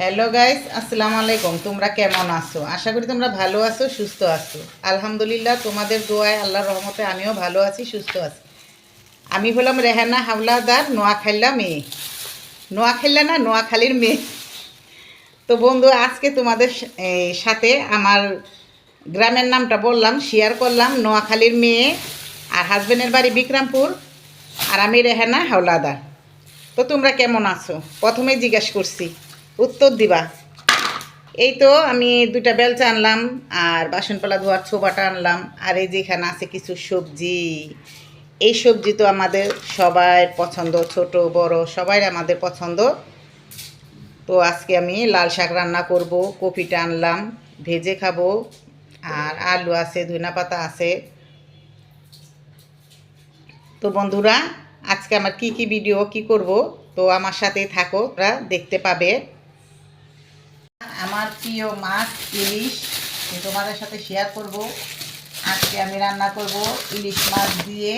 Hello guys আসসালামু আলাইকুম তোমরা কেমন আছো? আশা করি তোমরা ভালো আছো, সুস্থ আছো। আলহামদুলিল্লাহ, তোমাদের দোয়ায় আল্লাহর রহমতে আমিও ভালো আছি, সুস্থ আছি। আমি হলাম রেহানা হাওলাদার নোয়াখাইলা মেয়ে। নোয়াখাইলা না, নোয়াখালীর মেয়ে। তো বন্ধু, আজকে তোমাদের সাথে আমার গ্রামের নামটা বললাম, শেয়ার করলাম, নোয়াখালীর মেয়ে আর হাজবেন্ডের বাড়ি বিক্রমপুর আর আমি রেহানা হাওলাদার। তো তোমরা কেমন আছো? প্রথমেই জিজ্ঞেস করছি উত্তর দিবা। এই তো আমি দুটা বেলচা আনলাম, আর বাসনপালা ধোয়ার ছোবাটা আনলাম, আর এই যেখানে আছে কিছু সবজি। এই সবজি তো আমাদের সবাই পছন্দ, ছোট, বড়, সবাই আমাদের পছন্দ। তো আজকে আমি লাল শাক রান্না করব, কপিটা আনলাম, ভেজে খাব, আর আলু আছে ধনা পাতা আছে। তো বন্ধুরা, আজকে আমার কি কি ভিডিও, কি করব, তো আমার সাথেই থাকো, তোমরা দেখতে পাবে। আমার প্রিয় মাছ ইলিশ তোমাদের সাথে শেয়ার করব। আজকে আমি রান্না করব ইলিশ মাছ দিয়ে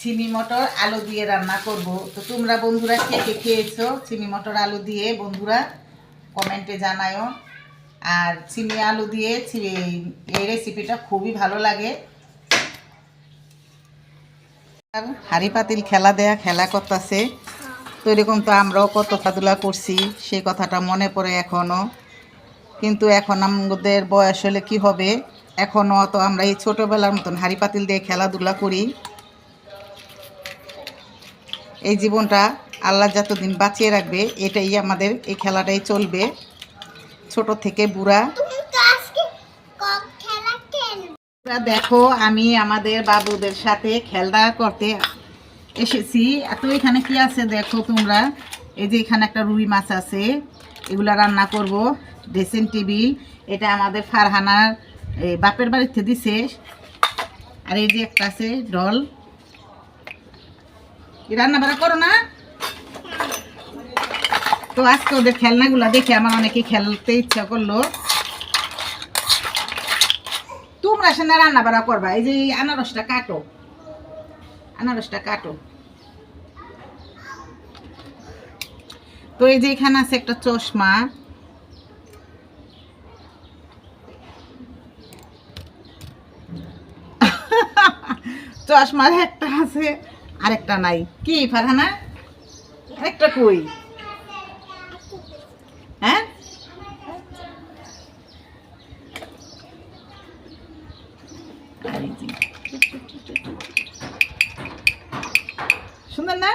চিনি মটর আলু দিয়ে রান্না করব। তো তোমরা বন্ধুরা কে কে খেয়েছো চিনি মটর আলু দিয়ে, বন্ধুরা কমেন্টে জানায়ও আর চিনি আলু দিয়ে এই রেসিপিটা খুবই ভালো লাগে। আর হাড়ি পাতিল খেলা দেয়া, খেলা করতেছে। তো এরকম তো আমরাও কত খেলাধুলা করছি, সেই কথাটা মনে পড়ে এখনও কিন্তু এখন আমাদের বয়স হলে কি হবে? এখনও তো আমরা এই ছোটোবেলার মতন হাড়ি পাতিল দিয়ে খেলাধুলা করি। এই জীবনটা আল্লাহ যতদিন বাঁচিয়ে রাখবে, এটাই আমাদের এই খেলাটাই চলবে। ছোট থেকে বুড়া। দেখো, আমি আমাদের বাবুদের সাথে খেলনা করতে এসেছি। এত এখানে কি আছে দেখো তোমরা? এই যে এখানে একটা রুই মাছ আছে, এগুলা রান্না করব। ড্রেসিং টেবিল, এটা আমাদের ফারহানার বাপের বাড়িতে দিছে। আর এই যে একটা আছে, ডল। রান্না বাড়া করো না? তো আজকে ওদের খেলনাগুলো দেখে আমার অনেকে খেলতে ইচ্ছা করল। তোমরা সেনা রান্না বাড়া করবা, এই যে আনারসটা কাটো। আনারসটা কাটো। তো এই যে এখানে আছে একটা চশমা। চশমার একটা আছে, আরেকটা নাই। কি, ফারহানা? আরেকটা কই? হ্যাঁ? সুন্দর না?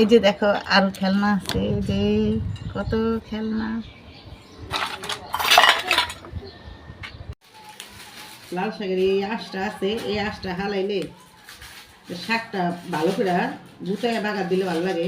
এই যে দেখো, আরও খেলনা আছে যে কত খেলনা। লাল শাকের এই আঁশটা আছে, এই আঁশটা হালাইলে শাকটা ভালো করে গুতায় বাগার দিলে ভালো লাগে।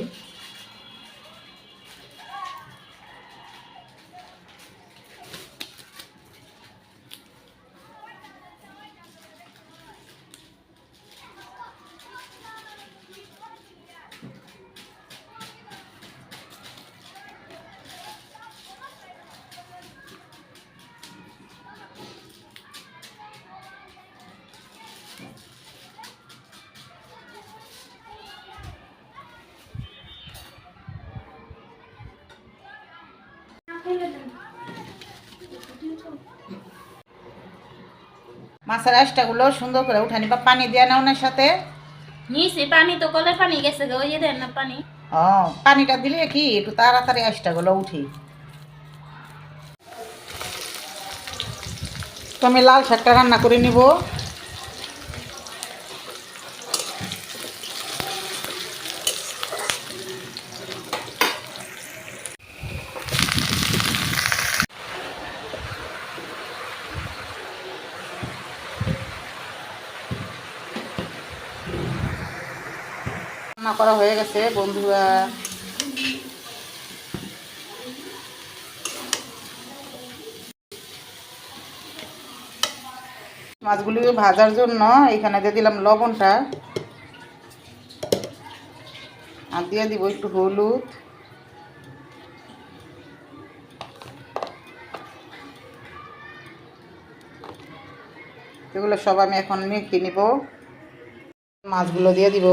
মাছের আঁশটাগুলো সুন্দর করে উঠানি নিবা পানি দিয়ে নাও না সাথে। নিছি পানি তো কলে পানি গেছে গো দেন না পানি। ও পানিটা দিলে কি একটু তাড়াতাড়ি আঁশটাগুলো উঠি। তো আমি লাল শাকটা রান্না করে নিব। করা হয়ে গেছে, বন্ধুরা। মাছগুলি ভাজার জন্য এখানে দিয়ে দিলাম লবণটা। আর দিয়ে দিব একটু হলুদ। এগুলো সব আমি এখন মেখে নিব। মাছগুলো দিয়ে দিব।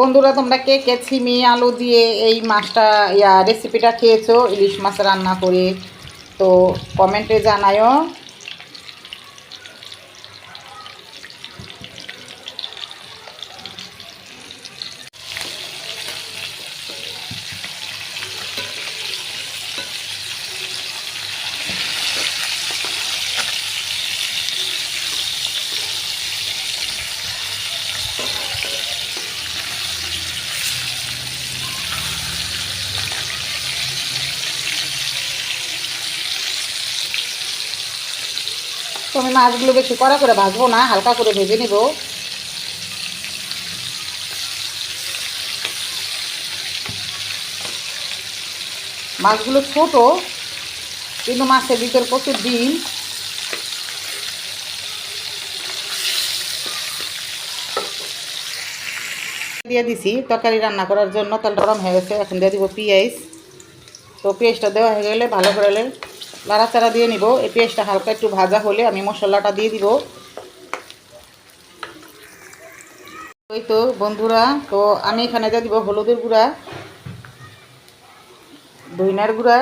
বন্ধুরা, তোমরা কে কে ছিমি, আলু দিয়ে এই মাছটা, ইয়া রেসিপিটা খেয়েছো? ইলিশ মাছ রান্না করে, তো কমেন্টে জানায়ও আমি মাছগুলো বেশি কড়া করে ভাজবো না, হালকা করে ভেজে নেব। মাছগুলো ছোট, কিন্তু মাছের ভিতর প্রচুর ডিম। দিয়ে দিছি, তরকারি রান্না করার জন্য তাহলে গরম হয়ে গেছে, এখন দিয়ে দিব পেঁয়াজ। তো পেঁয়াজটা দেওয়া হয়ে গেলে ভালো করে লাড়াচাড়া দিয়ে নিব। এই পেঁয়াজটা হালকা একটু ভাজা হলে আমি মশলাটা দিয়ে দিব। ওই তো বন্ধুরা, তো আমি এখানে দিয়ে দিব হলুদের গুঁড়া দইনার গুঁড়া,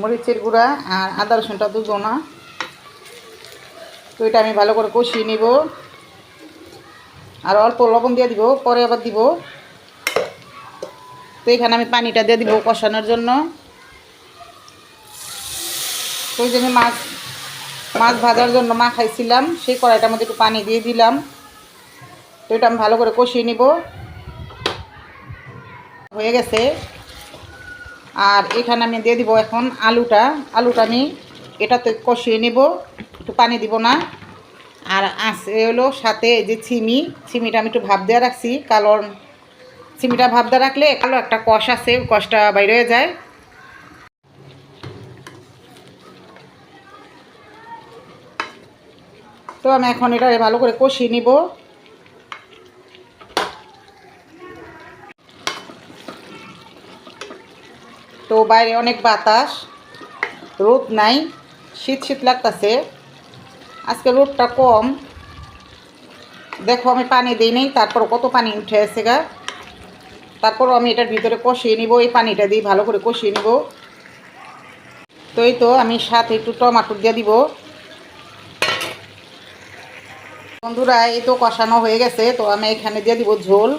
মরিচের গুঁড়া আর আদা রসুনটা দুধো না। তো এটা আমি ভালো করে কষিয়ে নিব। আর অল্প লবণ দিয়ে দিব, পরে আবার দিব। তো এখানে আমি পানিটা দিয়ে দিব কষানোর জন্য। তো যে মাছ মাছ ভাজার জন্য মা খাইছিলাম। সেই কড়াইটার মধ্যে একটু পানি দিয়ে দিলাম। তো এটা আমি ভালো করে কষিয়ে নিব। হয়ে গেছে। আর এখানে আমি দিয়ে দিব এখন আলুটা। আলুটা আমি এটাতে কষিয়ে নিব। একটু পানি দিব না। আর আছে হলো সাথে যে ছিমি ছিমিটা আমি একটু ভাব দেওয়া রাখছি। কালোর ছিমিটা ভাব দেওয়া রাখলে কালো একটা কষ আছে কষটা বাইরে যায়। তো আমি এখন এটা ভালো করে কষিয়ে নিব। তো বাইরে অনেক বাতাস, রোদ নাই, শীত শীত লাগতেছে। আজকে রোদটা কম। দেখো আমি পানি দিই নেই, তারপর কত পানি উঠে আসে গা। তারপর আমি এটার ভিতরে কষিয়ে নিব, এই পানিটা দিয়ে ভালো করে কষিয়ে নিব। তো এই তো আমি সাথে একটু টমাটো দিয়ে দিব। বন্ধুরা, এই তো কষানো হয়ে গেছে, তো আমি এখানে দিয়ে দিব ঝোল।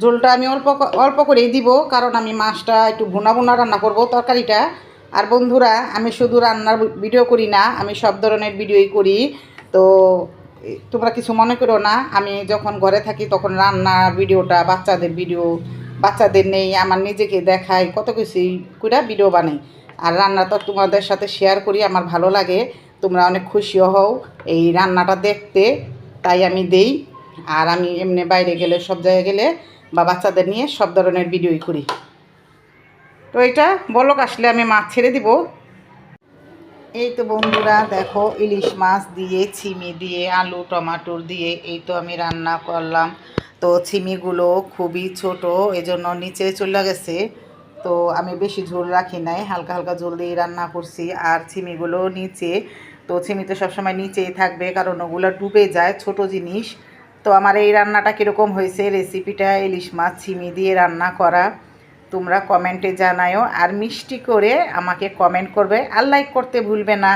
ঝোলটা আমি অল্প অল্প করেই দিব, কারণ আমি মাছটা একটু ভুনা ভুনা রান্না করব তরকারিটা। আর বন্ধুরা, আমি শুধু রান্নার ভিডিও করি না, আমি সব ধরনের ভিডিওই করি। তো তোমরা কিছু মনে করো না, আমি যখন ঘরে থাকি তখন রান্নার ভিডিওটা, বাচ্চাদের ভিডিও, বাচ্চাদের নেই, আমার নিজেকে দেখাই, কত কিছুই করে ভিডিও বানাই। আর রান্না তো তোমাদের সাথে শেয়ার করি, আমার ভালো লাগে। তোমরা অনেক খুশিও হও। এই রান্নাটা দেখতে, তাই আমি দেই। আর আমি এমনি বাইরে গেলে, সব জায়গায় গেলে বা বাচ্চাদের নিয়ে সব ধরনের ভিডিওই করি। তো এটা বলক আসলে আমি মাছ ছেড়ে দিব। এই তো বন্ধুরা, দেখো ইলিশ মাছ দিয়ে, ছিমি দিয়ে, আলু, টমাটোর দিয়ে, এই তো আমি রান্না করলাম। তো ছিমিগুলো খুবই ছোট, এজন্য নিচে চলে গেছে। তো আমি বেশি ঝোল রাখি নাই, হালকা হালকা ঝোল দিয়ে রান্না করছি। আর ছিমিগুলো নিচে তো ছিমি তো সবসময় নিচেই থাকবে, কারণ ওগুলো ডুবে যায়, ছোট জিনিস। তো আমার এই রান্নাটা কীরকম হয়েছে রেসিপিটা ইলিশ মাছ ছিমি দিয়ে রান্না করা, তোমরা কমেন্টে জানায়ও আর মিষ্টি করে আমাকে কমেন্ট করবে, আর লাইক করতে ভুলবে না।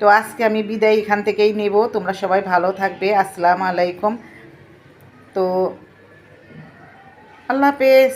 তো আজকে আমি বিদায় এখান থেকেই নেব। তোমরা সবাই ভালো থাকবে। আসসালামু আলাইকুম। তো আল্লাহ হাফেজ।